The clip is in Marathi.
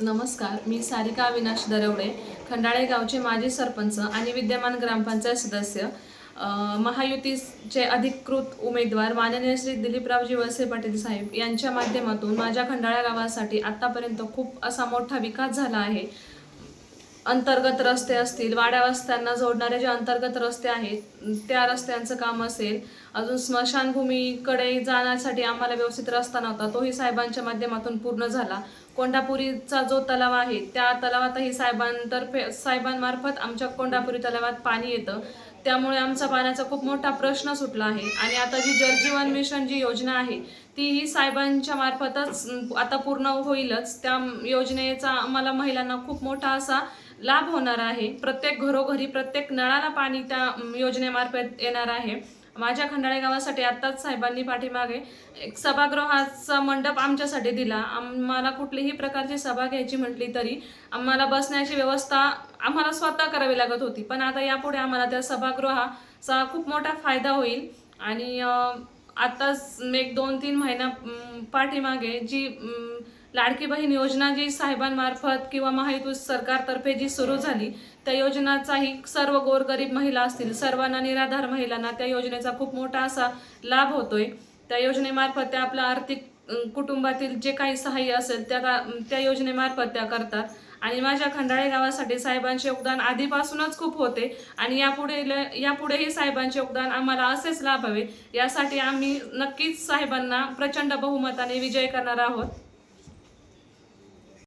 नमस्कार मी सारिका अविनाश दरवडे खंडाळे गावचे माजी सरपंच आणि विद्यमान ग्रामपंचायत सदस्य महायुतीचे अधिकृत उमेदवार माननीय श्री दिलीपरावजी वळसे पाटील साहेब यांच्या माध्यमातून माझ्या खंडाळा गावासाठी आत्तापर्यंत खूप असा मोठा विकास झाला आहे. अंतर्गत रस्ते असतील वाड्या वस्त्यांना जोडणारे जे अंतर्गत रस्ते आहेत त्या रस्त्यांचं काम असेल अजून स्मशानभूमीकडे जाण्यासाठी आम्हाला व्यवस्थित रस्ता नव्हता तोही साहेबांच्या माध्यमातून पूर्ण झाला. कोंडापुरीचा जो तलाव आहे त्या तलावातही साहेबांतर्फे साहेबांमार्फत आमच्या कोंडापुरी तलावात पाणी येतं. त्यामुळे आमचा पाण्याचा खूप मोठा प्रश्न सुटला आहे. आणि आता जी जलजीवन मिशन जी योजना आहे तीही साहेबांच्या मार्फतच आता पूर्ण होईलच. त्या योजनेचा आम्हाला महिलांना खूप मोठा असा लाभ होणार आहे. प्रत्येक घरोघरी प्रत्येक नळाला पाणी त्या योजनेमार्फत येणार आहे. माझ्या खंडाळे गावासाठी आत्ताच साहेबांनी पाठीमागे एक सभागृहाचा मंडप आमच्यासाठी दिला. आम्हाला कुठलीही प्रकारची सभा घ्यायची म्हटली तरी आम्हाला बसण्याची व्यवस्था आम्हाला स्वतः करावी लागत होती. पण आता यापुढे आम्हाला त्या सभागृहाचा खूप मोठा फायदा होईल. आणि आत्ताच एक दोन तीन महिन्या पाठीमागे जी लाडकी बहीण योजना जी साहेबांमार्फत किंवा महायुती सरकारतर्फे जी सुरू झाली त्या योजनाचाही सर्व गोरगरीब महिला असतील सर्वांना निराधार महिलांना त्या योजनेचा खूप मोठा असा लाभ होतोय. त्या योजनेमार्फत त्या आपल्या आर्थिक कुटुंबातील जे काही सहाय्य असेल त्या त्या योजनेमार्फत त्या करतात. आणि माझ्या खंडाळे गावासाठी साहेबांचे योगदान आधीपासूनच खूप होते आणि यापुढे यापुढेही साहेबांचे योगदान आम्हाला असेच लाभावे. यासाठी आम्ही नक्कीच साहेबांना प्रचंड बहुमताने विजय करणार आहोत.